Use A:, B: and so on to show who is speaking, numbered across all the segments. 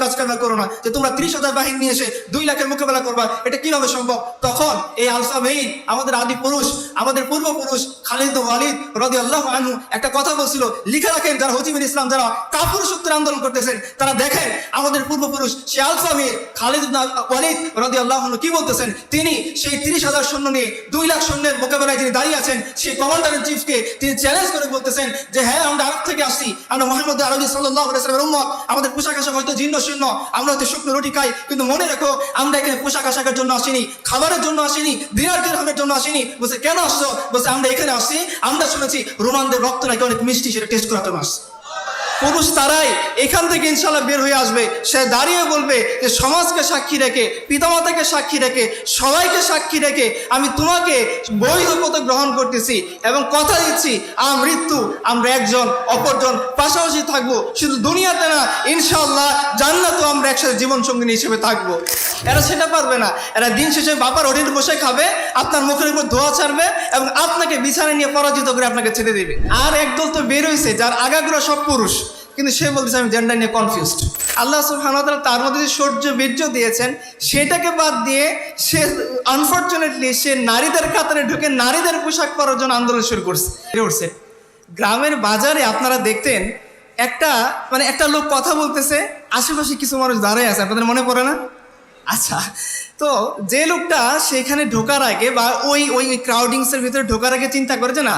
A: ከስከ መቆሮ যে তোমরা ত্রিশ হাজার বাহিনী নিয়ে এসে দুই লাখের মোকাবেলা করবা, এটা কীভাবে সম্ভব? তখন এই আলসা মেইন আমাদের আদি পুরুষ, আমাদের পূর্বপুরুষ খালিদ ওয়ালিদ রদি আল্লাহ আনহু একটা কথা বলছিল। লিখে রাখেন যারা হজিবিন ইসলাম, যারা কাপুরুষত্বের আন্দোলন করতেছেন, তারা দেখেন আমাদের পূর্বপুরুষ, সে আলফা মীর খালিদ ওয়ালিদ রদি আল্লাহ আনহু কি বলতেছেন? তিনি সেই তিরিশ হাজার সৈন্য নিয়ে দুই লাখ সৈন্যের মোকাবেলায় তিনি দাঁড়িয়ে আছেন। সেই কমান্ডার ইন চিফকে তিনি চ্যালেঞ্জ করে বলতেছেন যে হ্যাঁ আমরা আরব থেকে আসছি। আমরা মোহাম্মদ আরবি সাল্লাহ আমাদের পোশাক আশাক হয়তো জীর্ণ শূন্য। আমরা হয়তো শুকনো রুটি খাই, কিন্তু মনে রেখো, আমরা এখানে পোশাক আশাকের জন্য আসিনি, খাবারের জন্য আসিনি দিনার দিনের জন্য আসিনি। বলছে, কেন আসছো? বলছে, আমরা এখানে আসছি, আমরা শুনেছি, রোমানদের রক্ত নাকি অনেক মিষ্টি, সেটা টেস্ট করাতে আসছে পুরুষ তারাই এখান থেকে ইনশাল্লাহ বের হয়ে আসবে। সে দাঁড়িয়ে বলবে যে, সমাজকে সাক্ষী রেখে, পিতামাতাকে সাক্ষী রেখে, সবাইকে সাক্ষী রেখে আমি তোমাকে বৈধ পথে গ্রহণ করতেছি এবং কথা দিচ্ছি, আ মৃত্যু, আমরা একজন, অপরজন, পাশাপাশি থাকব। শুধু দুনিয়াতে না ইনশাল্লাহ জান্নাতও আমরা একসাথে জীবন সঙ্গিনী হিসেবে থাকব। এরা সেটা পারবে না। এরা দিন শেষে বাবার হোটেল বসে খাবে, আপনার মুখের উপর ধোয়া ছাড়বে এবং আপনাকে বিছানে নিয়ে পরাজিত করে আপনাকে ছেড়ে দেবে। আর একদল তো বের হয়েছে যার আগাগুলো সব পুরুষ। কিন্তু সে বলতেছে, আমি জেন্ডার নিয়ে কনফিউজড আল্লাহ সুবহানাহু তার মধ্যে যে সৌর্য বীর্য দিয়েছেন, সেটাকে বাদ দিয়ে সে আনফর্চুনেটলি সে নারীদের কাতারে ঢুকে নারীদের পোশাক পরার জন্য আন্দোলন শুরু করছে। উঠছে গ্রামের বাজারে আপনারা দেখতেন, একটা মানে একটা লোক কথা বলতেছে, আশেপাশে কিছু মানুষ দাঁড়ায় আছে, আপনাদের মনে পড়ে না? আচ্ছা তো যে লোকটা সেখানে ঢোকার আগে বা ওই ওই ক্রাউডিংসের ভিতরে ঢোকার আগে চিন্তা করে যে না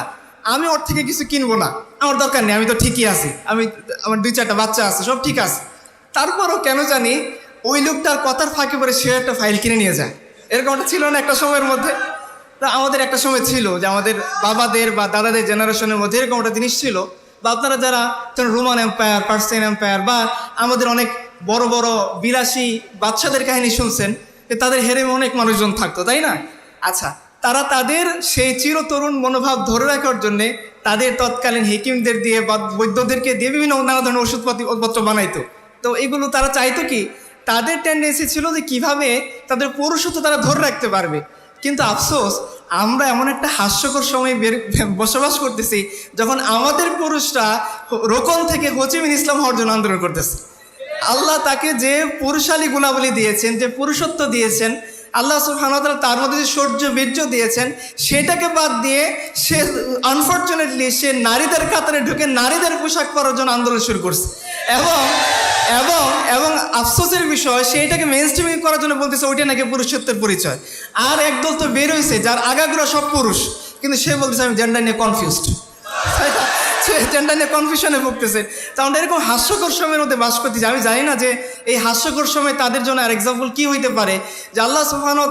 A: আমি ওর থেকে কিছু কিনবো না। আমার দরকার নেই, আমি তো ঠিকই আছি। আমি আমার দুই চারটা বাচ্চা আছে, সব ঠিক আছে। তারপরও কেন জানি ওই লোকটার কথার ফাঁকে পরে সে একটা ফাইল কিনে নিয়ে যায়। এরকমটা ছিল না একটা সময়ের মধ্যে? তা আমাদের একটা সময় ছিল যে আমাদের বাবাদের বা দাদাদের জেনারেশনের মধ্যে এরকম একটা জিনিস ছিল। বা আপনারা যারা রোমান এম্পায়ার পার্সিয়ান এম্পায়ার বা আমাদের অনেক বড় বড় বিলাসী বাচ্চাদের কাহিনী শুনছেন তাদের হেরেমে অনেক মানুষজন থাকতো, তাই না? আচ্ছা তারা তাদের সেই চিরতরুণ মনোভাব ধরে রাখার জন্যে তাদের তৎকালীন হেকিমদের দিয়ে বা বৈদ্যদেরকে দিয়ে বিভিন্ন নানা ধরনের ওষুধপাতি পত্র বানাইতো। তো এগুলো তারা চাইতো কি, তাদের টেন্ডেন্সি ছিল যে কীভাবে তাদের পুরুষত্ব তারা ধরে রাখতে পারবে। কিন্তু আফসোস, আমরা এমন একটা হাস্যকর সময় বের, বসবাস করতেছি যখন আমাদের পুরুষরা রোকন থেকে হোচিমিন ইসলাম হওয়ার জন্য আন্দোলন করতেছে। আল্লাহ তাকে যে পুরুষালী গুণাবলী দিয়েছেন, যে পুরুষত্ব দিয়েছেন আল্লাহ সুবহানাহু তার মধ্যে যে সৌর্য বীর্য দিয়েছেন, সেটাকে বাদ দিয়ে সে আনফর্চুনেটলি সে নারীদের কাতারে ঢুকে নারীদের পোশাক পরার জন্য আন্দোলন শুরু করছে। এবং এবং এবং আফসোসের বিষয় সেইটাকে মেন স্ট্রিমিং করার জন্য বলতেছে, ওইটা নাকি পুরুষত্বের পরিচয়। আর একদল তো বের হয়েছে যার আগাগুলো সব পুরুষ। কিন্তু সে বলতেছে, আমি জেন্ডার নিয়ে কনফিউজড সে জেন্ডার নিয়ে কনফিউশনে ভুগতেছে। তাহলে এরকম হাস্যকর সময়ের মধ্যে বাস করতেছে। আমি জানি না যে এই হাস্যকর সময় তাদের জন্য আর এক্সাম্পল কী হইতে পারে। যে আল্লাহ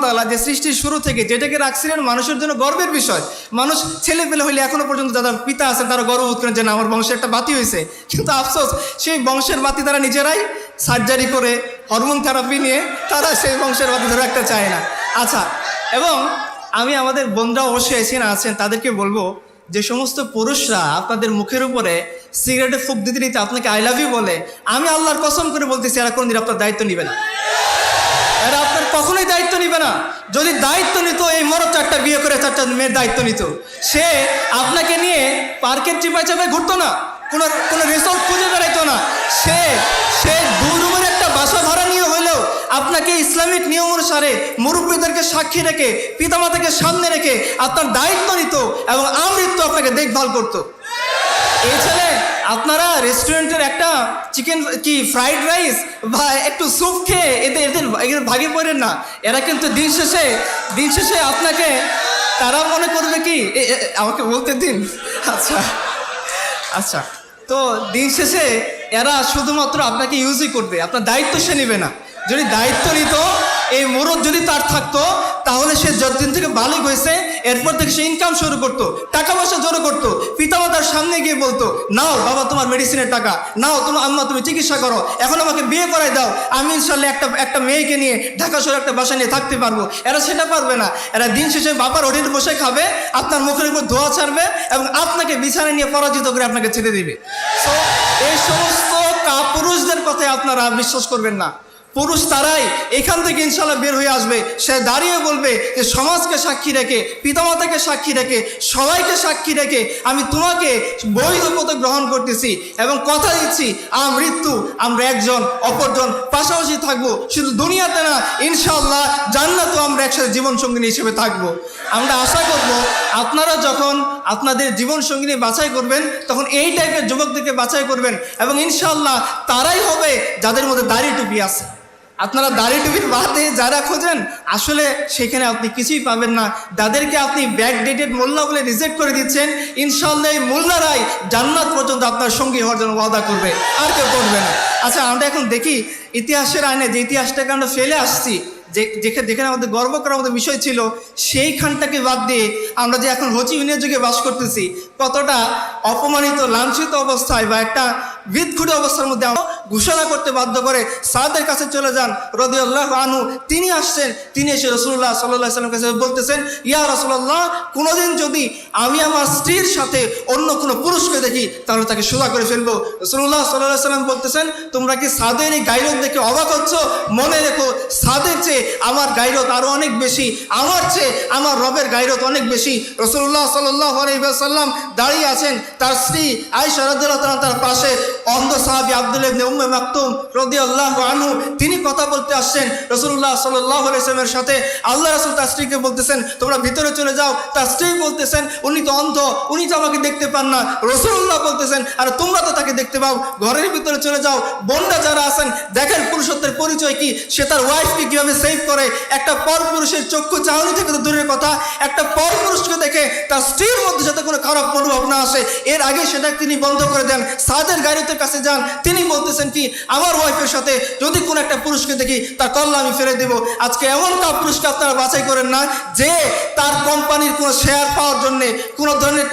A: তাআলা যে সৃষ্টির শুরু থেকে যেটাকে রাখছিলেন মানুষের জন্য গর্বের বিষয়। মানুষ ছেলে পেলে হইলে এখনও পর্যন্ত যাদের পিতা আছেন, তারা গর্ববোধ করেন যে না, আমার বংশে একটা বাতি হয়েছে কিন্তু আফসোস, সেই বংশের বাতি তারা নিজেরাই সার্জারি করে হরমোন থেরাপি নিয়ে তারা সেই বংশের বাতি ধরে একটা চায় না। আচ্ছা এবং আমি আমাদের বন্ধুরা অবশ্যই এসে আছেন, তাদেরকে বলব যে সমস্ত পুরুষরা আপনাদের মুখের উপরে সিগারেটে ফুক দিতে নিতে আপনাকে আই লাভ ইউ বলে, আমি আল্লাহর কসম করে বলতেছি, এরা কোনদিন আপনার দায়িত্ব নিবে না। এরা আপনার কখনোই দায়িত্ব নিবে না। যদি দায়িত্ব নিত, এই মরদ চারটা বিয়ে করে চারটা মেয়ের দায়িত্ব নিত। সে আপনাকে নিয়ে পার্কের চিপায় চাপায় ঘুরতো না, কোনো কোনো রিসোর্ট খুঁজে বেড়াইতো না। সে সে দু রুমের বাসা ভাড়া নিয়ে হইলেও আপনাকে ইসলামিক নিয়ম অনুসারে মুরব্বীদেরকে সাক্ষী রেখে, পিতামাতাকে সামনে রেখে আপনার দায়িত্ব নিত এবং আমৃত্যু আপনাকে দেখভাল করতো। এই ছেলে, আপনারা রেস্টুরেন্টের একটা চিকেন, কি, ফ্রাইড রাইস বা একটু স্যুপ খেয়ে এদের এদের এদের ভাগে পড়েন না। এরা কিন্তু দিন শেষে দিন শেষে আপনাকে, তারা মনে করবে কি আমাকে বলতে দিন। আচ্ছা আচ্ছা। তো দিন শেষে এরা শুধুমাত্র আপনাকে ইউজই করবে আপনার দায়িত্ব সে নেবে না। যদি দায়িত্ব নিত এই মোরদ যদি তার থাকতো তাহলে সে যতদিন থেকে বালিক হয়েছে এরপর থেকে সে ইনকাম শুরু করতো টাকা পয়সা জড়ো করতো পিতামাতার সামনে গিয়ে বলতো নাও বাবা তোমার মেডিসিনের টাকা নাও তোমার আম্মা তুমি চিকিৎসা করো এখন আমাকে বিয়ে করাই দাও আমি ইনশাল্লাহ একটা একটা মেয়েকে নিয়ে ঢাকা শহরে একটা বাসা নিয়ে থাকতে পারব। এরা সেটা পারবে না। এরা দিন শেষে বাবার হোটেল বসে খাবে আপনার মুখের উপর ধোয়া ছাড়বে এবং আপনাকে বিছানে নিয়ে পরাজিত করে আপনাকে ছেড়ে দিবে। So, এই সমস্ত কাপুরুষদের কথায় আপনারা বিশ্বাস করবেন না। পুরুষ তারাই এখান থেকে ইনশাল্লাহ বের হয়ে আসবে। সে দাঁড়িয়ে বলবে যে, সমাজকে সাক্ষী রেখে, পিতামাতাকে সাক্ষী রেখে, সবাইকে সাক্ষী রেখে আমি তোমাকে বৈধ পথে গ্রহণ করতেছি এবং কথা দিচ্ছি, আমার মৃত্যু, আমরা একজন, অপরজন, পাশাপাশি থাকব। শুধু দুনিয়াতে না ইনশাল্লাহ জান্নাতও আমরা একসাথে জীবন সঙ্গিনী হিসেবে থাকব। আমরা আশা করব আপনারা যখন আপনাদের জীবন সঙ্গিনী বাছাই করবেন, তখন এই টাইপের যুবকদেরকে বাছাই করবেন এবং ইনশাল্লাহ তারাই হবে যাদের মধ্যে দাড়ি টুপি আছে। আপনারা দাড়ি টুপির বাদে যারা খোঁজেন, আসলে সেখানে আপনি কিছুই পাবেন না। যাদেরকে আপনি ব্যাক ডেটেড মোল্লা বলে রিজেক্ট করে দিচ্ছেন। ইনশাল্লাহ এই মোল্লারাই জান্নাত পর্যন্ত আপনার সঙ্গী হওয়ার জন্য ওয়াদা করবে। আর কেউ করবে না। আচ্ছা আমরা এখন দেখি ইতিহাসের আইনে যে ইতিহাসটাকে আমরা ফেলে আসছি, যে যেখানে যেখানে আমাদের গর্ব করার মতো বিষয় ছিল, সেইখানটাকে বাদ দিয়ে আমরা যে এখন হচি মিনের যুগে বাস করতেছি, কতটা অপমানিত, লাঞ্ছিত অবস্থায় বা একটা বিদঘুটে অবস্থার মধ্যে ঘোষণা করতে বাধ্য করে সাদের কাছে চলে যান রদি আল্লাহ আনু তিনি আসছেন, তিনি এসে রসুল্লাহ সাল্লাহ সাল্লাম কাছে বলতেছেন, ইয়া রসুল্লাহ কোনোদিন যদি আমি আমার স্ত্রীর সাথে অন্য কোনো পুরুষকে দেখি, তাহলে তাকে সোজা করে ফেলব। রসুল্লাহ সাল্লাহ সাল্লাম বলতেছেন, তোমরা কি সাদের এই গাইরত দেখে অবাক হচ্ছ? মনে রেখো, সাদের চেয়ে আমার গাইরত আরও অনেক বেশি, আমার চেয়ে আমার রবের গাইরত অনেক বেশি। রসুল্লাহ সাল্লাহ আলাইসাল্লাম দাঁড়িয়ে আছেন, তার স্ত্রী আয়সা রদুল্লাহ তার পাশে অন্ধ সাহাবি আব্দুল উম্মে মাকতুম রদি আল্লাহ আনহু, তিনি কথা বলতে আসছেন রসুল্লাহ সাল্লাহ আলাইসলামের সাথে। আল্লাহ রসুল তার স্ত্রীকে বলতেছেন, তোমরা ভিতরে চলে যাও। তার স্ত্রী বলতেছেন, উনি তো অন্ধ, উনি তো আমাকে দেখতে পান না। রসুল্লাহ বলতেছেন, আর তোমরা তো তাকে দেখতে পাও, ঘরের ভিতরে চলে যাও। বোনরা যারা আছেন, দেখেন পুরুষত্বের পরিচয় কি, সে তার ওয়াইফকে কীভাবে সেভ করে। একটা পর পুরুষের চক্ষু চাহনি থেকে তো দূরের কথা, একটা পর পুরুষকে দেখে তার স্ত্রীর মধ্যে যাতে কোনো খারাপ মনোভাব না আসে, এর আগে সেটা তিনি বন্ধ করে দেন। সাদের ওয়াইফের কাছে যান, তিনি বলতেছেন কি, আমার ওয়াইফের সাথে যদি কোনো একটা পুরুষকে দেখি, তার কল্যাণ আমি ফেলে দেব। আজকে এমন কাপ পুরুষকে আপনারা বাছাই করেন না, যে তার কোম্পানির কোনো শেয়ার পাওয়ার জন্য, কোনো ধরনের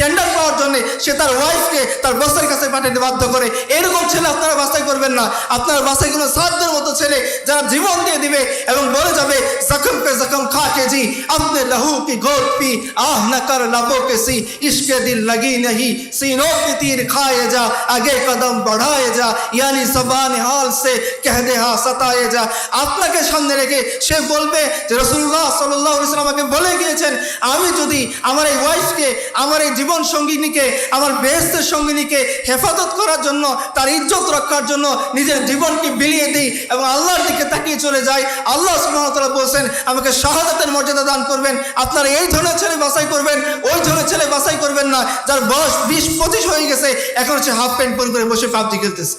A: টেন্ডার পাওয়ার জন্য সে তার ওয়াইফকে তার বসের কাছে পাঠাতে বাধ্য করে। এরকম ছেলে আপনারা বাছাই করবেন না। আপনারা বাছাই কোনো সাধ্যের মতো ছেলে যারা জীবন দিয়ে দিবে এবং বলে যাবে, জখম পে জখম খা কেজি আপনি লহু কি গোপি আহ না কর লাভো কেসি ইসকে দিল লাগি নহি সিনো কি তীর খায়ে जा आगे कदम बढ़ाए जा यानी जबान हाल से कह दे হা সতায়ে যা আপনাকে সামনে রেখে সে বলবে যে রসুল্লাহ সাল্লাহ ইসলাম আমাকে বলে গিয়েছেন আমি যদি আমার এই ওয়াইফকে আমার এই জীবন সঙ্গিনীকে আমার বেহেস্তের সঙ্গিনীকে হেফাজত করার জন্য তার ইজ্জত রক্ষার জন্য নিজের জীবনকে বিলিয়ে দিই এবং আল্লাহর দিকে তাকিয়ে চলে যাই আল্লাহ সুবাহতাল্লাহ বলছেন আমাকে শাহাদাতের মর্যাদা দান করবেন আপনারা এই ধরনের ছেলে বাছাই করবেন ওই ধরনের ছেলে বাছাই করবেন না যার বয়স বিশ পঁচিশ হয়ে গেছে এখন হচ্ছে হাফ প্যান্ট পরে করে বসে পাবজি খেলতেছে।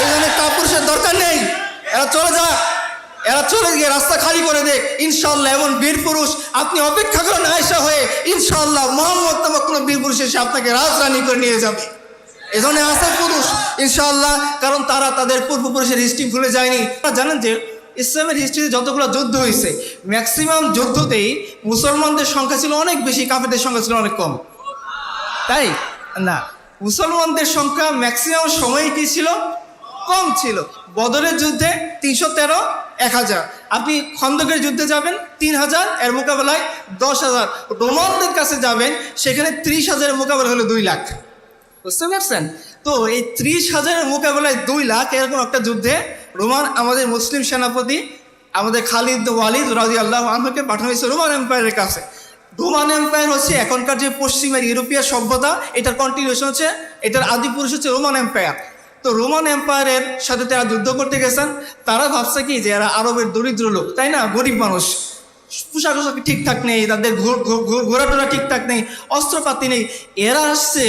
A: এই ধরনের কাপুরুষের দরকার নেই। এরা চলে যা এরা চলে গিয়ে রাস্তা খালি করে দে ইনশাল্লাহ এমন বীর পুরুষ আপনি অপেক্ষা করেন আয়সা হয়ে। ইনশাল্লাহ মোহাম্মদ নামক কোনো বীর পুরুষ এসে আপনাকে রাজরানি করে নিয়ে যাবে। এ ধরনের আছে পুরুষ ইনশাল্লাহ কারণ তারা তাদের পূর্বপুরুষের হিস্ট্রি ভুলে যায়নি। আপনারা জানেন যে ইসলামের হিস্ট্রিতে যতগুলো যুদ্ধ হয়েছে ম্যাক্সিমাম যুদ্ধতেই মুসলমানদের সংখ্যা ছিল অনেক বেশি, কাফেরদের সংখ্যা ছিল অনেক কম। তাই? না। মুসলমানদের সংখ্যা ম্যাক্সিমাম সময় কি ছিল? কম ছিল। বদরের যুদ্ধে তিনশো তেরো, এক হাজার। আপনি খন্দকের যুদ্ধে যাবেন, তিন হাজার, এর মোকাবেলায় দশ হাজার। রোমানদের কাছে যাবেন, সেখানে ত্রিশ হাজারের মোকাবেলা হলো দুই লাখ। বুঝতে পারছেন? তো এই ত্রিশ হাজারের মোকাবেলায় দুই লাখ এরকম একটা যুদ্ধে রোমান, আমাদের মুসলিম সেনাপতি, আমাদের খালিদ ওয়ালিদ রাজি আল্লাহ আহমদকে পাঠানো হয়েছে রোমান এম্পায়ারের কাছে। রোমান এম্পায়ার হচ্ছে এখনকার যে পশ্চিমের ইউরোপীয় সভ্যতা, এটার কন্টিনিউশন হচ্ছে, এটার আদি পুরুষ হচ্ছে রোমান এম্পায়ার তো রোমান এম্পায়ারের সাথে তারা যুদ্ধ করতে গেছেন, তারা ভাবছে কি যে এরা আরবের দরিদ্র লোক, তাই না? গরিব মানুষ। পোশাক আশাক ঠিকঠাক নেই, তাদের ঘোরাটোরা ঠিকঠাক নেই, অস্ত্রপাতি নেই। এরা আসছে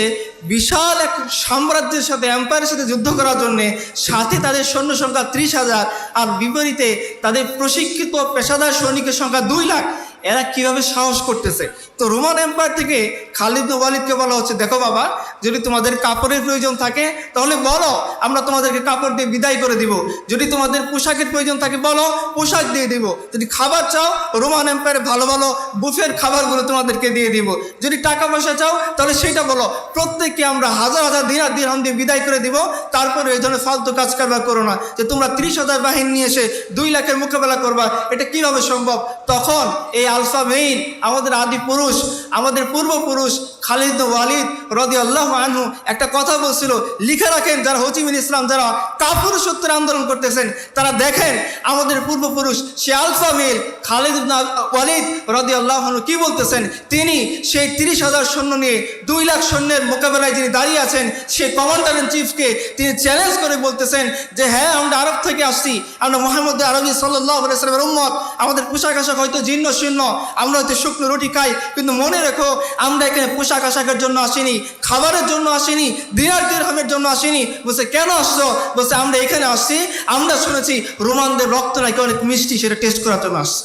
A: বিশাল এক সাম্রাজ্যের সাথে এম্পায়ারের সাথে যুদ্ধ করার জন্যে, সাথে তাদের সৈন্য সংখ্যা ত্রিশ হাজার, আর বিপরীতে তাদের প্রশিক্ষিত পেশাদার সৈনিকের সংখ্যা দুই লাখ। এরা কীভাবে সাহস করতেছে? তো রোমান এম্পায়ার থেকে খালিদ ওয়ালিদকে বলা হচ্ছে, দেখো বাবা, যদি তোমাদের কাপড়ের প্রয়োজন থাকে, তাহলে বলো, আমরা তোমাদেরকে কাপড় দিয়ে বিদায় করে দিব। যদি তোমাদের পোশাকের প্রয়োজন থাকে, বলো, পোশাক দিয়ে দিব। যদি খাবার চাও, রোমান এম্পায়ারে ভালো ভালো বুফের খাবারগুলো তোমাদেরকে দিয়ে দিব। যদি টাকা পয়সা চাও, তাহলে সেটা বলো। প্রত্যেককে আমরা হাজার হাজার দিন আর দিন দিয়ে বিদায় করে দিব। তারপরে এই ধরনের ফালতু কাজ কারবার করো না। যে তোমরা ত্রিশ হাজার বাহিনী নিয়ে এসে দুই লাখের মোকাবেলা করবা, এটা কীভাবে সম্ভব? তখন এই আলফা মেইন আমাদের আদি পুরুষ, আমাদের পূর্বপুরুষ খালিদ ওয়ালিদ রদি আল্লাহ আনহু একটা কথা বলছিল, লিখে রাখেন যারা হচিমিন ইসলাম, যারা কাপুরুষত্বের আন্দোলন করতেছেন, তারা দেখেন আমাদের পূর্বপুরুষ, সে আলফা মিল খালিদ ওয়ালিদ রদি আল্লাহ আনহু কি বলতেছেন? তিনি সেই তিরিশ হাজার সৈন্য নিয়ে দুই লাখ সৈন্যের মোকাবেলায় যিনি দাঁড়িয়ে আছেন, সেই কমান্ডার ইন চিফকে তিনি চ্যালেঞ্জ করে বলতেছেন যে হ্যাঁ আমরা আরব থেকে আসছি, আমরা মোহাম্মদ আরবি সাল্লাহ সাল্লামের উম্মত, আমাদের পোশাক আশাক হয়তো জীর্ণ শীর্ণ আমরা হয়তো শুকনো রুটি খাই। কিন্তু মনে রেখো, আমরা এখানে পোশাক আশাকের জন্য আসিনি, খাবারের জন্য আসিনি, দিনার দিরহামের জন্য আসিনি। বলছে, কেন আসছো? বলছে, আমরা এখানে আসছি, আমরা শুনেছি রোমানদের রক্ত নাকি অনেক মিষ্টি, সেটা টেস্ট করার জন্য আসছি।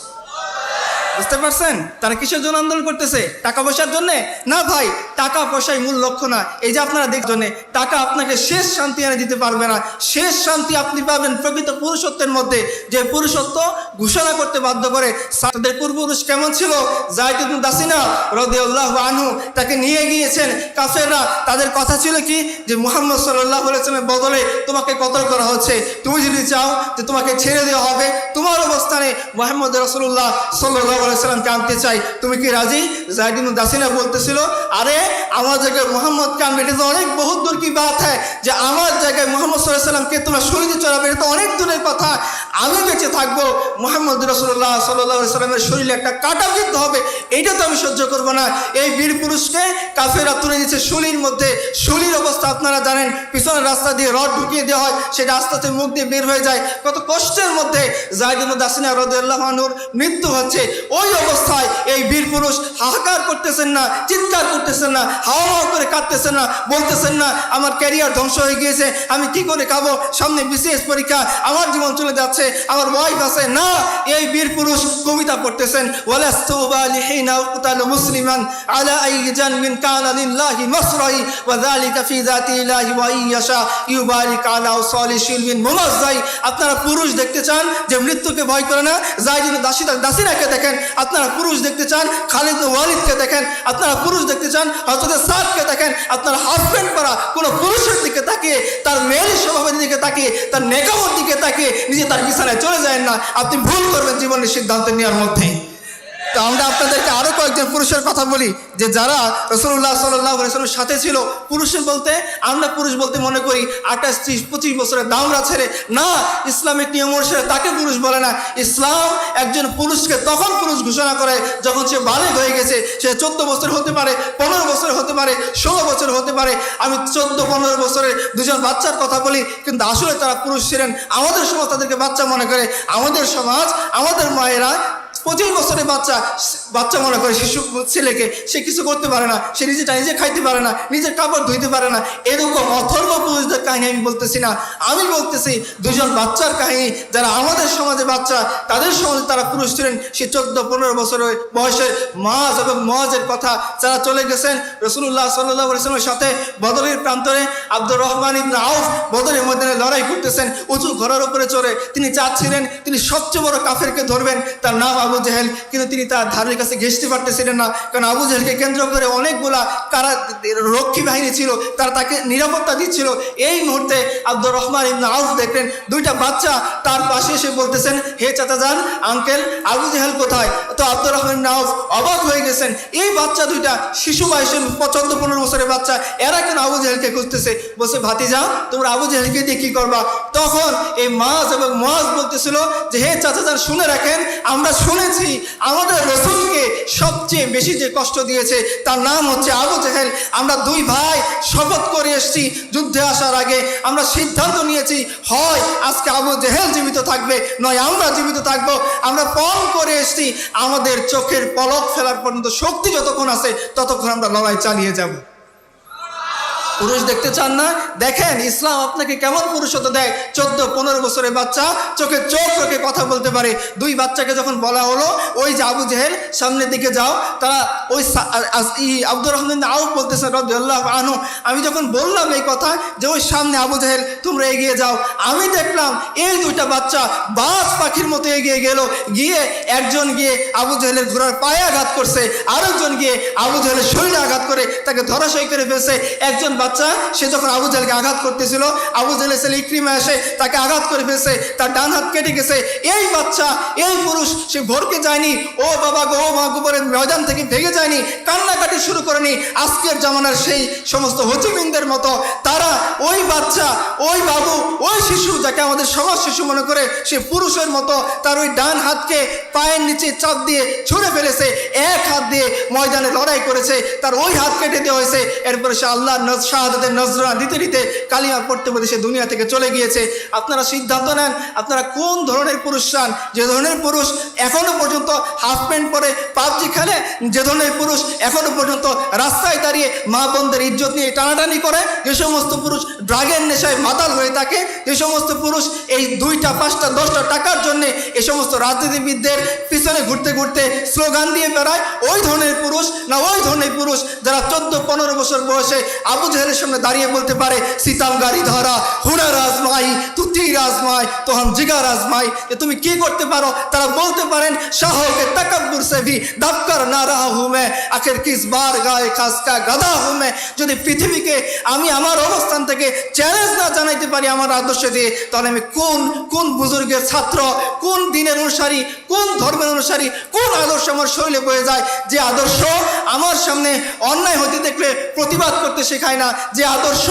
A: বুঝতে পারছেন? তারা কিসের জন্য আন্দোলন করতেছে? টাকা পয়সার জন্য? না ভাই, টাকা পয়সাই মূল লক্ষ্য না। এই যে আপনারা দেখছেন টাকা আপনাকে শেষ শান্তি এনে দিতে পারবে না। শেষ শান্তি আপনি পাবেন প্রকৃত পুরুষত্বের মধ্যে। যে পুরুষত্ব ঘোষণা করতে বাধ্য করে তাদের পূর্বপুরুষ কেমন ছিল? জায়দ দাসিনা রদি আল্লাহ আনহু তাকে নিয়ে গিয়েছেন কাফেররা। তাদের কথা ছিল কি? যে মোহাম্মদ সাল্লাহ বলেছেনের বদলে তোমাকে কতল করা হচ্ছে? তুমি যদি চাও যে তোমাকে ছেড়ে দেওয়া হবে, তোমার অবস্থানে মোহাম্মদ রসুল্লাহ সাল্লাহ সাল্লামকে আনতে চাই। তুমি কি রাজি? জাহিদিন দাসিনা বলতেছিল, আরে, আমার জায়গায় মোহাম্মদ আনবে এটা তো অনেক বহুত দূর কি বাত হ্যাঁ যে আমার জায়গায় মোহাম্মদ সাল্লাহ সাল্লামকে তোমরা শরীরে চড়াবে, এটা তো অনেক দূরের কথা। আমি বেঁচে থাকব। মোহাম্মদ রসুল্লাহ সাল্লাহ সাল্লামের শরীরে একটা কাটা বিদ্ধ হবে। এইটা তো আমি সহ্য করব না। এই বীর পুরুষকে কাফেরা তুলে দিচ্ছে শুলির মধ্যে। শুলির অবস্থা আপনারা জানেন, পিছনের রাস্তা দিয়ে রড ঢুকিয়ে দেওয়া হয়, সেটা আস্তে আস্তে মুখ দিয়ে বের হয়ে যায়। কত কষ্টের মধ্যে জাহিদিন দাসিনা রদুল্লাহানুর মৃত্যু হচ্ছে। ওই অবস্থায় এই বীর পুরুষ হাহাকার করতেছেন না, চিৎকার করতেছেন না হাওয়া হাওয়া করে কাঁদতেছেন না, বলতেছেন না, আমার ক্যারিয়ার ধ্বংস হয়ে গিয়েছে, আমি কি করে খাব? সামনে বিসিএস পরীক্ষা, আমার জীবন চলে যাচ্ছে। আমার ওয়াইফ আছে। না, এই বীর পুরুষ কবিতা পড়তেছেন। আপনারা পুরুষ দেখতে চান যে মৃত্যুকে ভয় করে না? জাইদিন দাসিদা দাসিনাকে দেখেন। আপনারা পুরুষ দেখতে চান, খালিদ ওয়ালিদকে দেখেন। আপনারা পুরুষ দেখতে চান, হযরত সাদকে দেখেন। আপনারা হাজবেন্ড করা কোনো পুরুষের দিকে তাকিয়ে, তার মেয়ের স্বভাবের দিকে তাকিয়ে, তার নেকামর দিকে তাকিয়ে, নিজে তার বিছানায় চলে যায় না। আপনি ভুল করবেন জীবনের সিদ্ধান্ত নেওয়ার মধ্যে তো আমরা আপনাদেরকে আরও কয়েকজন পুরুষের কথা বলি, যে যারা রসুল্লাহ সাল্লাহ সাথে ছিল পুরুষের বলতে আমরা পুরুষ বলতে মনে করি আঠাশ, ত্রিশ, পঁচিশ বছরের দামরা ছেড়ে না, ইসলামিক নিয়ম অনুসারে তাকে পুরুষ বলে না। ইসলাম একজন পুরুষকে তখন পুরুষ ঘোষণা করে যখন সে বালেগ হয়ে গেছে, সে চোদ্দ বছর হতে পারে, পনেরো বছর হতে পারে, ষোলো বছর হতে পারে। আমি চোদ্দ, পনেরো বছরের দুজন বাচ্চার কথা বলি, কিন্তু আসলে তারা পুরুষ ছিলেন। আমাদের সমাজ তাদেরকে বাচ্চা মনে করে। আমাদের সমাজ, আমাদের মায়েরা পঁচিশ বছরের বাচ্চা বাচ্চা মনে করে শিশু ছেলেকে সে কিছু করতে পারে না, সে নিজেটা নিজে খাইতে পারে না, নিজের কাপড় ধুইতে পারে না, এরকম অথর্ব পুরুষদের কাহিনী আমি বলতেছি না। আমি বলতেছি দুজন বাচ্চার কাহিনী, যারা আমাদের সমাজে বাচ্চা, তাদের সমাজে তারা পুরুষ ছিলেন, সে চোদ্দ, পনেরো বছরের বয়সের মাজ এবং মহাজের কথা যারা চলে গেছেন রসুল্লাহ সাল্লাহ সাথে বদলের প্রান্তরে আব্দুর রহমান ইবনা আউফ বদলের মধ্যে লড়াই করতেছেন, উঁচু ঘরের উপরে চড়ে তিনি চাচ্ছিলেন তিনি সবচেয়ে বড় কাফেরকে ধরবেন, তার নাম আবু জেহেল, কিন্তু তিনি তার ধারের কাছে ঘেসতে পারতেছিলেন না। কারণ আবু জেহেলকে কেন্দ্র করে অনেকগুলা কারা রক্ষী বাহিনী ছিল, তারা তাকে নিরাপত্তা দিচ্ছিল। এই মুহূর্তে আব্দুর রহমান ইবনা আউফ দেখলেন, দুইটা বাচ্চা তার পাশে এসে বলতেছেন, হে চাচা যান আঙ্কেল, আবু জেহেল কোথায়? তো আব্দুর রহমান আউফ অবাক হয়ে গেছেন, এই বাচ্চা দুইটা শিশু বয়সের চোদ্দ পনেরো বছরের বাচ্চা, এরা কেন আবু জেহেলকে খুঁজতেছে? বসে ভাতি যাও তোমরা আবু জেহেলকে দিয়ে কি করবা? তখন এই মাছ এবং মাছ বলতেছিল যে, হে চাচা যান শুনে রাখেন, আমরা শুনেছি আমাদের রসুলকে সবচেয়ে বেশি যে কষ্ট দিয়েছে, তার নাম হচ্ছে আবু জেহেল। আমরা দুই ভাই শপথ করে এসেছি যুদ্ধে আসার আগে। আমরা সিদ্ধান্ত নিয়েছি, হয় আজকে আবু জেহেল জীবিত থাকবে, নয় আমরা জীবিত থাকব। আমরা পণ করে এসেছি, আমাদের চোখের পলক ফেলার পর্যন্ত শক্তি যতক্ষণ আছে, ততক্ষণ আমরা লড়াই চালিয়ে যাব। পুরুষ দেখতে চান না? দেখেন, ইসলাম আপনাকে কেমন পুরুষত্ব দেয়? চোদ্দ, পনেরো বছরের বাচ্চা, চোখে চোখ রেখে কথা বলতে পারে। দুই বাচ্চাকে যখন বলা হলো, ওই যে আবু জেহেল, সামনের দিকে যাও, তারা ওই আব্দুর রহমান আউফ বলতেছেন রব্লাহ আনু আমি যখন বললাম এই কথা, যে ওই সামনে আবু জেহেল, তোমরা এগিয়ে যাও, আমি দেখলাম এই দুইটা বাচ্চা বাস পাখির মতো এগিয়ে গেল। গিয়ে একজন গিয়ে আবু জেহেলের ঘোড়ার পায়ে আঘাত করছে, আরেকজন গিয়ে আবু জেহেলের শরীরে আঘাত করে, তাকে ধরাশয় করে ফেলছে। একজন বাচ্চা, সে যখন আবু জাহেলকে আঘাত করতেছিল, আবু জাহেলের ছেলে ইক্রিমা এসে তাকে আঘাত করে ফেলছে, তার ডান হাত কেটে গেছে। এই বাচ্চা, এই পুরুষ, সে ভরকে যায়নি। ও বাবা গো, মা গোবরের ময়দান থেকে ভেঙে যায়নি, কান্নাকাটি শুরু করেনি। আজকের জামানার সেই সমস্ত হচিমিনদের মতো, তারা ওই বাচ্চা, ওই বাবু, ওই শিশু, যাকে আমাদের সমাজ শিশু মনে করে, সে পুরুষের মতো, তার ওই ডান হাতকে পায়ের নিচে চাপ দিয়ে ছুঁড়ে ফেলেছে, এক হাত দিয়ে ময়দানে লড়াই করেছে, তার ওই হাত কেটে দেওয়া হয়েছে। এরপরে সে আল্লাহ শাহাদাতের নজরা দিতে দিতে কালিমা পড়তে পড়তে সে দুনিয়া থেকে চলে গিয়েছে। আপনারা সিদ্ধান্ত নেন, আপনারা কোন ধরনের পুরুষ চান? যে ধরনের পুরুষ এখনও পর্যন্ত হাফ প্যান্ট পরে পাবজি খেলে, যে ধরনের পুরুষ এখনও পর্যন্ত রাস্তায় দাঁড়িয়ে মা বোনদের ইজ্জত নিয়ে টানাটানি করে, যে সমস্ত পুরুষ ড্রাগের নেশায় মাতাল হয়ে থাকে, যে সমস্ত পুরুষ এই দুইটা, পাঁচটা, দশটা টাকার জন্য এ সমস্ত রাজনীতিবিদদের পিছনে ঘুরতে ঘুরতে স্লোগান দিয়ে বেড়ায়, ওই ধরনের পুরুষ না ওই ধরনের পুরুষ যারা চোদ্দ, পনেরো বছর বয়সে আবু জাহেলের সামনে দাঁড়িয়ে বলতে পারে, সীতাম গাড়ি ধরা, হুড়া রাজমাই, তুতি রাজমাই তো হাম জিগা রাজমাই। যে তুমি কি করতে পারো? তারা বলতে পারেন, শাহকে তাকাব্বুর সে ভি দাবকার না রাহা হু মে আখের কিস বার গায়ে খাসকা গাদা হু মে যদি পৃথিবীকে আমি আমার অবস্থান থেকে চ্যালেঞ্জ না জানাইতে পারি আমার আদর্শ দিয়ে, তাহলে আমি কোন কোন বুজুর্গের ছাত্র, কোন দিনের অনুসারী, কোন ধর্মের অনুসারী, কোন আদর্শ আমার শৈলে বয়ে যায়? যে আদর্শ আমার সামনে অন্যায় হতে দেখলে প্রতিবাদ করতে শেখায় না যে আদর্শ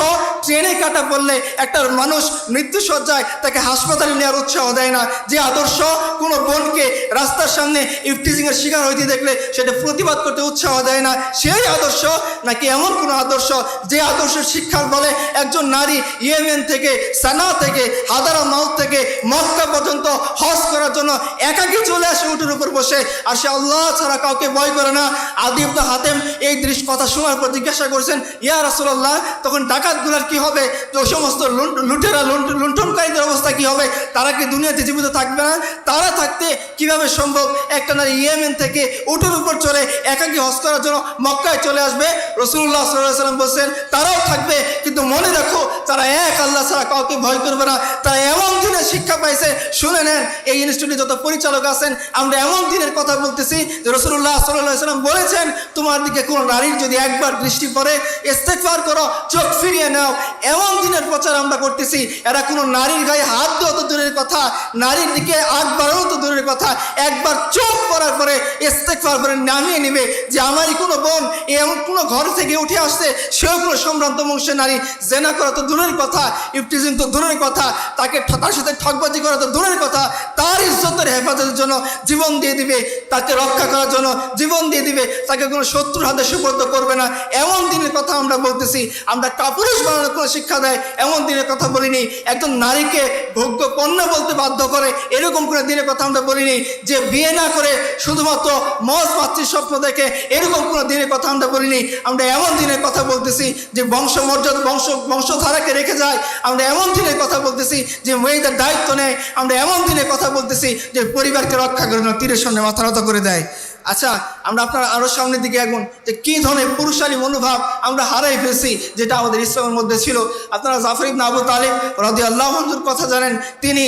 A: ট্রেনে কাটা পড়লে একটা মানুষ মৃত্যুসজ্জায় তাকে হাসপাতালে নেওয়ার উৎসাহ দেয় না। যে আদর্শ কোনো বোনকে রাস্তার সামনে ইফটিজিংয়ের শিকার হইতে দেখলে সেটা প্রতিবাদ করতে উৎসাহ দেয় না। সেই আদর্শ নাকি এমন কোনো আদর্শ? যে আদর্শের শিক্ষার বলে একজন নারী ইয়েমেন থেকে, সানা থেকে, হাদারা মাউথ থেকে মক্কা পর্যন্ত হজ করার জন্য একাকি চলে আসে উঠের উপর বসে। আর সে আল্লাহ ছাড়া কাউকে ভয় করে না। আদিব হাতেম এই দৃশ্য কথা শোনার পর জিজ্ঞাসা করছেন, ইয়া রাসুল্লাহ তখন ডাকাতগুলার কি হবে? তো সমস্ত লুটেরা লুণ্ঠনকারীদের অবস্থা কি হবে? তারা কি দুনিয়াতে জীবিত থাকবে না? তারা থাকতে কীভাবে সম্ভব? একটা নারী ইয়েমেন থেকে উঠের উপর চলে একাকি হজ করার জন্য মক্কায় চলে আসবে। রসুল্লাহ সাল্লাম বলছেন, তারাও থাকবে, কিন্তু মনে রাখো, তারা এক আল্লাহ ছাড়া কাউকে ভয় করবে না। তারা এমন দিনের শিক্ষা পাইছে, শুনে নেন, এই ইনস্টিটিউটে যত পরিচালক আছেন, আমরা এমন দিনের কথা বলতেছি যে রসুল্লাহ সাল্লাহ সাল্লাম বলেছেন, তোমার দিকে কোনো নারীর যদি একবার দৃষ্টি পড়ে ইস্তেকফার করো চোখ ফিরিয়ে নাও। এমন দিনের প্রচার আমরা করতেছি, এরা কোনো নারীর গায়ে হাত দেওয়া তো দূরের কথা, নারীর দিকে আগ বাড়ানো তো দূরের কথা। একবার চোখ পড়ার পরে ইস্তেকফার করে নামিয়ে নেবে যে আমারই কোনো বোন এমন কোনো ঘর থেকে উঠে আসছে সেও কোনো সম্ভ্রান্ত বংশের নারী, জেনা করা তো দূরের কথা ইফটিজিং তো দূরের কথা, তাকে তার সাথে ঠকবাজি করা তো দূরের কথা, তার ইজ্জতের হেফাজতের জন্য জীবন দিয়ে দিবে, তাকে রক্ষা করার জন্য জীবন দিয়ে দিবে, তাকে কোনো শত্রুর হাতে সুপর্দ করবে না। এমন দিনের কথা আমরা বলতেছি আমরা কাপুরুষ বানানোর কোনো শিক্ষা দেয়, এমন দিনের কথা বলিনি। একজন নারীকে ভোগ্য পণ্য বলতে বাধ্য করে, এরকম কোনো দিনের কথা আমরা বলিনি যে বিয়ে না করে শুধুমাত্র মজ মাতৃ স্বপ্ন দেখে এরকম কোনো দিনের কথা আমরা বলিনি। আমরা এমন দিনের কথা বলতেছি যে বংশ মর্যাদা বংশ, বংশধারাকে রেখে যায়। আমরা এমন দিনের কথা বলতেছি যে মেয়েদের দায়িত্ব নেয়। আমরা এমন দিনের কথা বলতেছি যে পরিবারকে রক্ষা করে না, তীরের সামনে মাথা করে দেয়। আচ্ছা আমরা আপনার আরও সামনের দিকে এখন যে কী ধরনের পুরুষালী মনোভাব আমরা হারাই ফেলছি, যেটা আমাদের ইসলামের মধ্যে ছিল। আপনারা জাফর নাবু আবু তালিব রদি আল্লাহ কথা জানেন, তিনি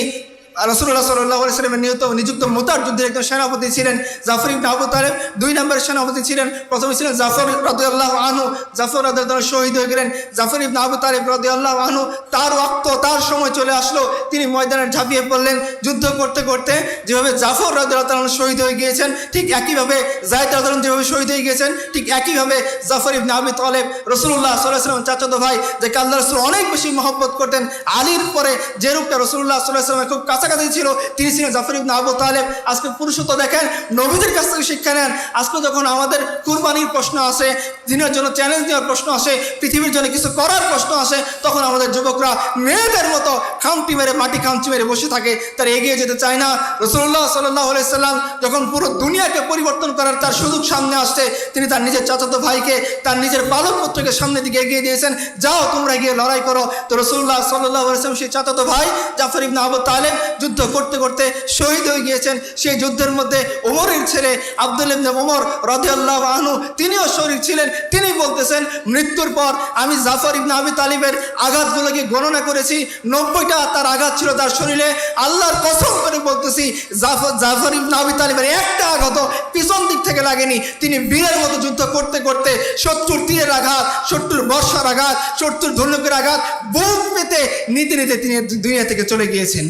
A: রসুল্লাহ সাল্লাহ সাল্লামের নিহত নিযুক্ত মোতার যুদ্ধের একজন সেনাপতি ছিলেন জাফর ইবনে আবু তালেব। দুই নম্বরের সেনাপতি ছিলেন, প্রথমে ছিলেন জাফর রদি আল্লাহ আনু জাফর রাদ শহীদ হয়ে গেলেন। জাফর ইবনে আবু তালেব রদি আল্লাহ আনু তার রক্ত, তার সময় চলে আসলো। তিনি ময়দানে ঝাঁপিয়ে পড়লেন। যুদ্ধ করতে করতে যেভাবে জাফর রাদ শহীদ হয়ে গিয়েছেন, ঠিক একইভাবে জায়দ রাদ যেভাবে শহীদ হয়ে গিয়েছেন, ঠিক একইভাবে জাফর ইবনে আবি তালেব রসুল্লাহ সাল্লাহ সাল্লাম চাচাতো ভাই যে আল্লাহ রসুল অনেক বেশি মহব্বত করতেন। আলীর পরে যে রূপটা রসুল্লাহ সাল্লাহ সাল্লামের খুব কাছাকাছি ছিল তিনি ছিলেন জাফর ইবনে আবু তালেব। আজকে পুরুষত্ব দেখেন, নবীদের কাছ থেকে শিক্ষা নেন। আজকে যখন আমাদের কুরবানির প্রশ্ন আসে, দিনের জন্য চ্যালেঞ্জ দেওয়ার প্রশ্ন আসে, পৃথিবীর জন্য কিছু করার প্রশ্ন আসে, তখন আমাদের যুবকরা মেয়েদের মতো খামটি মেরে, মাটি খামচি মেরে বসে থাকে। তারা এগিয়ে যেতে চায় না। রসুল্লাহ সাল্লাহ সাল্লাম যখন পুরো দুনিয়াকে পরিবর্তন করার তার সুযোগ সামনে আসছে, তিনি তার নিজের চাচাতো ভাইকে, তার নিজের পালক পুত্রকে সামনের দিকে এগিয়ে দিয়েছেন। যাও তোমরা গিয়ে লড়াই করো। তো রসুল্লাহ সাল্লাহ সাল্লাম সেই চাচাতো ভাই জাফর ইবনে আবু তালেব যুদ্ধ করতে করতে শহীদ হয়ে গিয়েছেন। সেই যুদ্ধের মধ্যে ওমরের ছেলে আব্দুল ইবনে ওমর রদিয়াল্লাহ আনহু, তিনিও শরীর ছিলেন। তিনি বলতেছেন, মৃত্যুর পর আমি জাফর ইবনে আবি তালিবের আঘাতগুলোকে গণনা করেছি। নব্বইটা তার আঘাত ছিল তার শরীরে। আল্লাহর কসম করে বলতেছি জাফর জাফর ইবনে আবি তালিবের একটা আঘাত পিছন দিক থেকে লাগেনি। তিনি বীরের মতো যুদ্ধ করতে করতে শত্রুর তীরের আঘাত শত্রুর বর্ষার আঘাত শত্রুর ধনুকের আঘাত, বুক পেতে নিতে নিতে তিনি দুনিয়া থেকে চলে গিয়েছেন।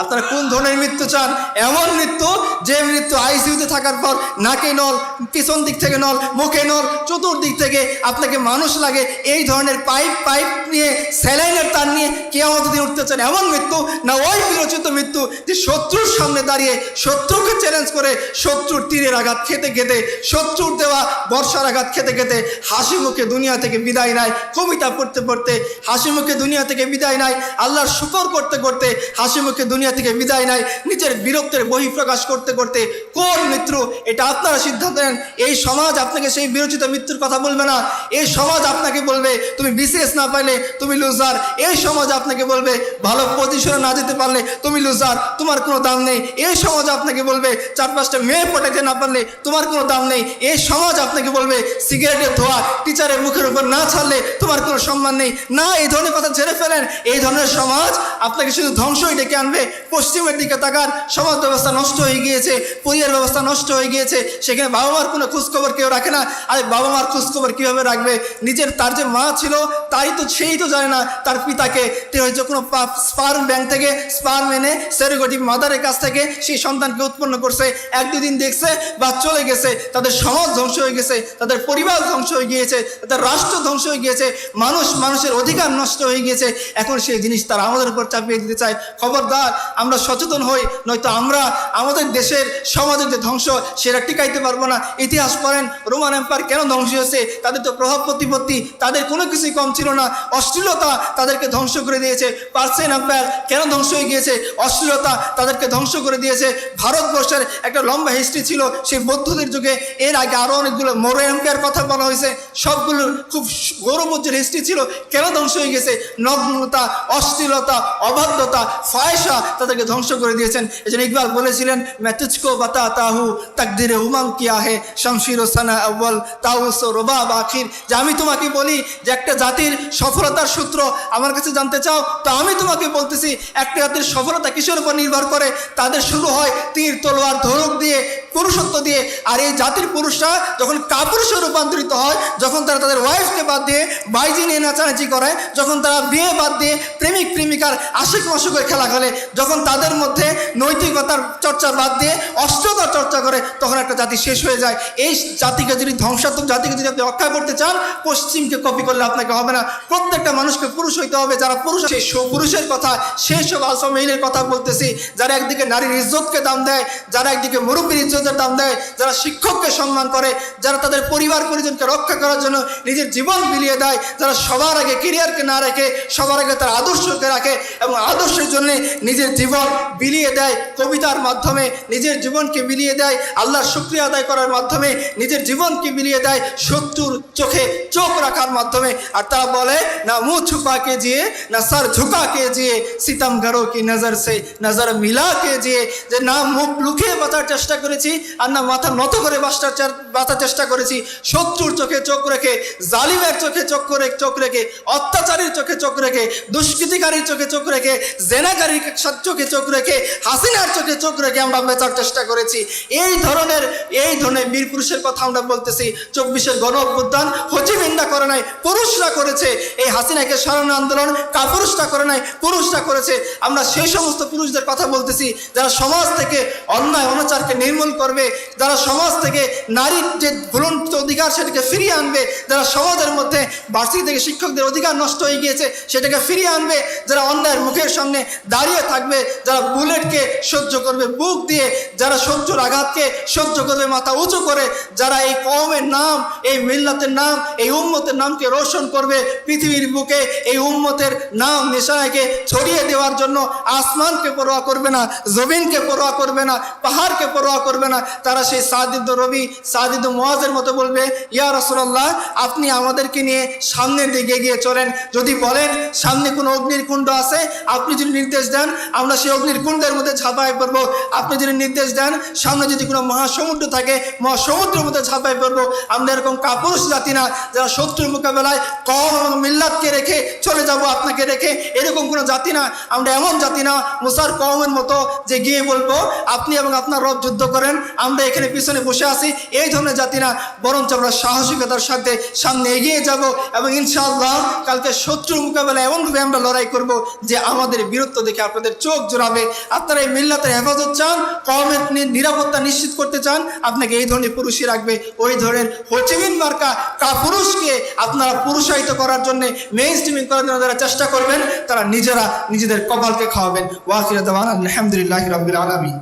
A: আপনারা কোন ধরনের মৃত্যু চান? এমন মৃত্যু যে মৃত্যু আইসিউতে থাকার পর নাকে নল, পিছন দিক থেকে নল, মুখে নল, চতুর্দিক থেকে আপনাকে মানুষ লাগে। এই ধরনের পাইপ পাইপ নিয়ে, স্যালাইনের তার নিয়ে কে আমাদের দিন উঠতে চান? এমন মৃত্যু না ওই বিরচিত মৃত্যু যে শত্রুর সামনে দাঁড়িয়ে শত্রুকে চ্যালেঞ্জ করে শত্রুর তীরের আঘাত খেতে খেতে, শত্রুর দেওয়া বর্ষার আঘাত খেতে খেতে হাসি মুখে দুনিয়া থেকে বিদায় নেয়। কবিতা পড়তে পড়তে হাসি মুখে দুনিয়া থেকে বিদায় নেয়। আল্লাহর শুকর করতে করতে হাসি মুখে দুনিয়া থেকে বিদায় নেয়, নিজের বীরত্বের বহিঃপ্রকাশ করতে করতে, কোন মৃত্যু এটা আপনারা সিদ্ধান্ত নেন। এই সমাজ আপনাকে সেই বিরচিত মৃত্যুর কথা বলবে না। এই সমাজ আপনাকে বলবে, তুমি বিসিএস না পাইলে তুমি লুজার এই সমাজ আপনাকে বলবে, ভালো পজিশনে না যেতে পারলে তুমি লুজার তোমার কোনো দাম নেই। এই সমাজ আপনাকে বলবে চার পাঁচটা মেয়ে পটাইতে না পারলে তোমার কোনো দাম নেই। এই সমাজ আপনাকে বলবে, সিগারেটের ধোয়া টিচারের মুখের উপর না ছাড়লে তোমার কোনো সম্মান নেই। না, এই ধরনের কথা ছেড়ে ফেলেন। এই ধরনের সমাজ আপনাকে শুধু ধ্বংসই ডেকে আনবে পশ্চিমের দিকে তাকার সমাজ ব্যবস্থা নষ্ট হয়ে গিয়েছে, পরিবার ব্যবস্থা নষ্ট হয়ে গিয়েছে, সেখানে বাবা মার কোনো খোঁজখবর কেউ রাখে না। আর বাবা মার খোঁজখবর কীভাবে রাখবে? নিজের, তার যে মা ছিল তাই তো, সেই তো জানে না তার পিতাকে। হয়তো কোনো স্পার্ম ব্যাংক থেকে স্পার্ম এনে সেরোগেটিভ মাদারের কাছ থেকে সেই সন্তানকে উৎপন্ন করছে। এক দুদিন দেখছে, বা চলে গেছে। তাদের সমাজ ধ্বংস হয়ে গেছে, তাদের পরিবার ধ্বংস হয়ে গিয়েছে, তাদের রাষ্ট্র ধ্বংস হয়ে গিয়েছে, মানুষ, মানুষের অধিকার নষ্ট হয়ে গিয়েছে। এখন সেই জিনিস তারা আমাদের উপর চাপিয়ে দিতে চায়। খবরদার আমরা সচেতন হই, নয়তো আমরা আমাদের দেশের সমাজের যে ধ্বংস, সেটা টিকাইতে পারব না। ইতিহাস পড়েন, রোমান এম্পায়ার কেন ধ্বংস হয়েছে? তাদের তো প্রভাব প্রতিপত্তি, তাদের কোনো কিছুই কম ছিল না। অশ্লীলতা তাদেরকে ধ্বংস করে দিয়েছে। পার্সিয়ান এম্পায়ার কেন ধ্বংস হয়ে গিয়েছে? অশ্লীলতা তাদেরকে ধ্বংস করে দিয়েছে। ভারতবর্ষের একটা লম্বা হিস্ট্রি ছিল সেই বৌদ্ধদের যুগে। এর আগে আরও অনেকগুলো মোর এম্পায়ার কথা বলা হয়েছে। সবগুলোর খুব গৌরবোজ্জ্বল হিস্ট্রি ছিল, কেন ধ্বংস হয়ে গেছে? নগ্নতা, অশ্লীলতা, অবাধ্যতা, ফায়সা তাদেরকে ধ্বংস করে দিয়েছেন। এজন্য ইকবাল বলেছিলেন ম্যাতুচকো বাতা তাহু তাকদিরে হুমাং কি আহে শামশির ওসানা আব্বাল তাহস রোবা বাখির যে আমি তোমাকে বলি যে একটা জাতির সফলতার সূত্র আমার কাছে জানতে চাও, তো আমি তোমাকে বলতেছি, একটা জাতির সফলতা কিসের উপর নির্ভর করে? তাদের শুরু হয় তীর, তলোয়ার ধরক দিয়ে, পুরুষত্ব দিয়ে। আর এই জাতির পুরুষরা যখন কাপুরুষে রূপান্তরিত হয়, যখন তারা তাদের ওয়াইফকে বাদ দিয়ে বাইজি নিয়ে নাচানাচি করে, যখন তারা বিয়ে বাদ দিয়ে প্রেমিক প্রেমিকার আশেক মশকের খেলা খেলে যখন তাদের মধ্যে নৈতিকতার চর্চা বাদ দিয়ে অস্ত্রতার চর্চা করে, তখন একটা জাতি শেষ হয়ে যায়। এই জাতিকে যদি ধ্বংসাত্মক জাতিকে যদি আপনি রক্ষা করতে চান, পশ্চিমকে কপি করলে আপনাকে হবে না। প্রত্যেকটা মানুষকে পুরুষ হইতে হবে। যারা পুরুষ সেই পুরুষের কথা সেই সব আলসা মেইলের কথা বলতেছি। যারা একদিকে নারীর ইজ্জতকে দাম দেয়, যারা একদিকে মুরব্বীর ইজ্জতের দাম দেয়, যারা শিক্ষককে সম্মান করে, যারা তাদের পরিবার পরিজনকে রক্ষা করার জন্য নিজের জীবন বিলিয়ে দেয়, যারা সবার আগে কেরিয়ারকে না রেখে, সবার আগে তার আদর্শকে রাখে এবং আদর্শের জন্য নিজের জীবন বিলিয়ে দেয় কবিতার মাধ্যমে, নিজের জীবনকে বিলিয়ে দেয়, আল্লাহর শুক্রিয়া আদায় করার মাধ্যমে, নিজের জীবনকে বিলিয়ে দেয় শত্রুর চোখে চোখ রাখার মাধ্যমে। আর তারা বলে, না মুখ ছুপা কে জিয়ে, না সর ঝুঁকা কে জিয়ে সিতম ঘরো কি নজর সে, নজর মিলা কে জিয়ে। যে না মুখ লুকিয়ে বাঁচার চেষ্টা করেছি, আর না মাথা নত করে বাঁচার বাঁচার চেষ্টা করেছি। শত্রুর চোখে চোখ রেখে, জালিমের চোখে চোখ করে, চোখ রেখে, অত্যাচারীর চোখে চোখ রেখে, দুষ্কৃতিকারীর চোখে চোখ রেখে, জেনাকারীর চোখে চোখ রেখে, হাসিনার চোখে চোখ রেখে আমরা বেচার চেষ্টা করেছি। এই ধরনের এই ধরনের বীর পুরুষের কথা আমরা বলতেছি। চব্বিশের গণ অভ্যুত্থান হচিবিন্দা করে নাই, পুরুষরা করেছে। এই হাসিনাকে সরানো আন্দোলন, কাপুরুষরা করে নাই, পুরুষরা করেছে। আমরা সেই সমস্ত পুরুষদের কথা বলতেছি, যারা সমাজ থেকে অন্যায় অনাচারকে নির্মূল করবে, যারা সমাজ থেকে নারীর যে ভুলন্ত অধিকার সেটাকে ফিরিয়ে আনবে, যারা সমাজের মধ্যে ভার্সিটি থেকে শিক্ষকদের অধিকার নষ্ট হয়ে গিয়েছে, সেটাকে ফিরিয়ে আনবে, যারা অন্যায়ের মুখের সামনে দাঁড়িয়ে থাকবে যারা বুলেটকে সহ্য করবে, বুক দিয়ে যারা শত্রুর আঘাতকে সহ্য করবে, মাথা উঁচু করে যারা এই কমের নাম, এই মিল্লাতের নাম, এই উম্মতের নামকে রোশন করবে, পৃথিবীর বুকে এই উম্মতের নাম নিশানাকে ছড়িয়ে দেওয়ার জন্য আসমানকে পরোয়া করবে না, জমিনকে পরোয়া করবে না, পাহাড়কে পরোয়া করবে না। তারা সেই সাদিদ্দ রবি সাদিদ্দ মোয়াজের মতো বলবে, ইয়া রসুল্লাহ আপনি আমাদেরকে নিয়ে সামনের দিকে এগিয়ে চলেন। যদি বলেন সামনে কোনো অগ্নির কুণ্ড আছে, আপনি যদি নির্দেশ দেন আমরা সেই অগ্নির কুণ্ডের মধ্যে ঝাঁপাই পড়ব। আপনি যদি নির্দেশ দেন, সামনে যদি কোনো মহাসমুদ্র থাকে, মহাসমুদ্রের মধ্যে ঝাঁপাই পড়ব। আমরা এরকম কাপুরুষ জাতি না, যারা শত্রুর মোকাবেলায় কম এবং মিল্লাতকে রেখে চলে যাব আপনাকে রেখে। এরকম কোনো জাতি না, আমরা এমন জাতি না, মুসার কমের মতো যে গিয়ে বলব, আপনি এবং আপনার রব যুদ্ধ করেন, আমরা এখানে পিছনে বসে আছি। এই ধরনের জাতি না, বরঞ্চ আমরা সাহসিকতার সাথে সামনে এগিয়ে যাব এবং ইনশাআল্লাহ কালকে শত্রুর মোকাবেলায় এমনভাবে আমরা লড়াই করব যে আমাদের বীরত্ব দেখে আপনাদের চোখ জোড়াবে। আপনারা এই মিল্লাতের হেফাজত চান কমের নিরাপত্তা নিশ্চিত করতে চান, আপনাকে এই ধরনের পুরুষই রাখবে। ওই ধরনের হোচেমিন মার্কা কা পুরুষকে আপনারা পুরুষায়িত করার জন্য মেইন স্ট্রিমিং করার জন্য যারা চেষ্টা করবেন, তারা নিজেরা নিজেদের কপালকে খাওয়াবেন। ওয়াকির দাওয়ান, আলহামদুলিল্লাহ রবিল আলমী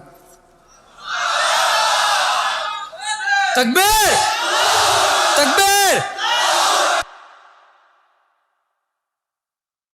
B: থাকবে থাকবে